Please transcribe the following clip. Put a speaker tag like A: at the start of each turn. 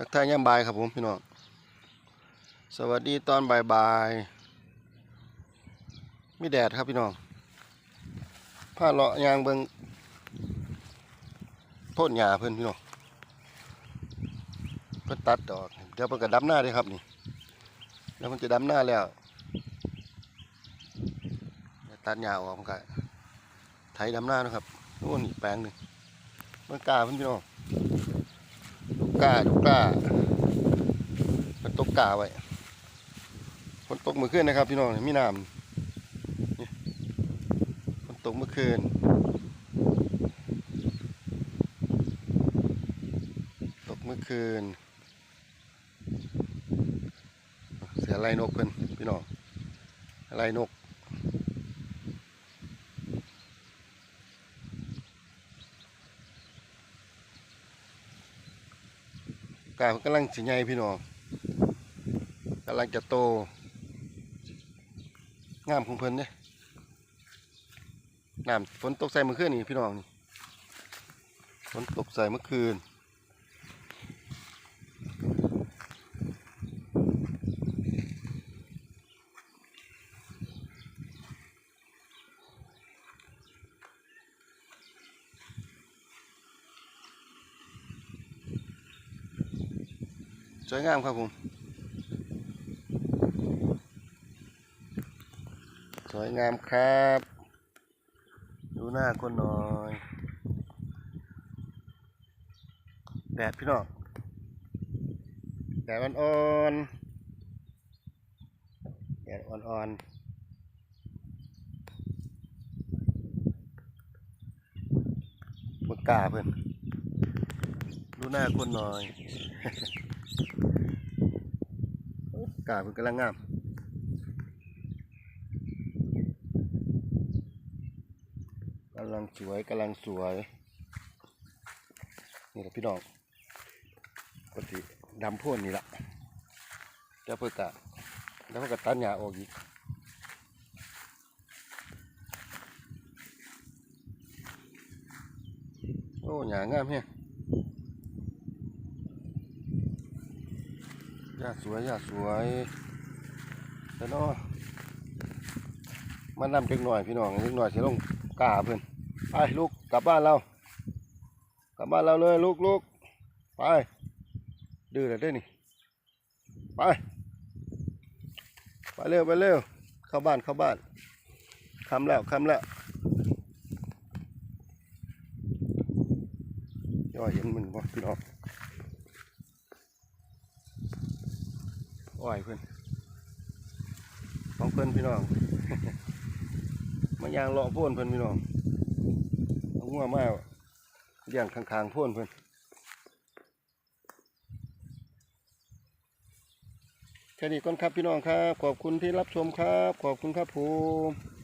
A: ทักทายย่ำบายครับผมพี่น้อง สวัสดีตอนบ่ายบายๆมีแดดครับพี่น้องผ้าเลาะยางเบิงพ่นหญ้าเพิ่อนพี่น้องเพิ่นตัดดอก เดี๋ยวเพิ่นก็ดำหน้าเด้ครับนี่เดี๋ยวเพิ่นจะดำหน้าแล้วตัดหญ้าออกมันก็ไถดำหน้านะครับโน่นอีกแปลงหนึ่งเมื่อกาเพิ่อนพี่น้อง กกล้าลูกกล้ามันตกกาไว้ฝนตกเมื่อคืนนะครับ พี่น้องมีน้ำฝนตกเมื่อคืนตกเมื่อคืน เสียไรนกเพิ่นพี่น้องไรนก กาเพิ่นกำลังสิใหญ่พี่น้องกำลังจะโต งามของเพิ่นเนี่ยน้ำฝนตกใส่เมื่อคืนนี่พี่น้องนี่ฝนตกใส่เมื่อคืน สวยงามครับผม สวยงามครับ ดูหน้าคนหน่อย แดดพี่น้องแดดอ่อนๆแดดอ่อนๆบกกล้าเพื่อนดูหน้าคนหน่อย กาเพิ่นกำลังงามกำลังสวยกำลังสวย นี่แหละพี่น้องปกติดำพ่นนี่ละเดี๋ยวเพื่อกะแล้วเพื่อกะตัดหญ้าออกอีกโอ้หญ้างามเฮีย หญ้าสวยหญ้าสวยแล้วเนาะมานนำเล็กหน่อยพี่น้องเล็กหน่อยสิลงกาเพิ่อนไปลูกกลับบ้านเรา กลับบ้านเราเลยลูกลูกไปดื้อเลยเด้นี่ไปไปเร็วไปเร็วเข้าบ้านเข้าบ้านคำแล้วคำแล้วย่อเห็นมึงบ่พี่น้อง อ้อยเพื่อนของเพื่อนพี่น้องมายางเลาะพ่นเพื่อนพี่น้องเอางัวมาเลี้ยงข้างๆพ่นเพื่อนแค่นี้ก่อนครับพี่น้องครับ ขอบคุณที่รับชมครับ ขอบคุณครับผม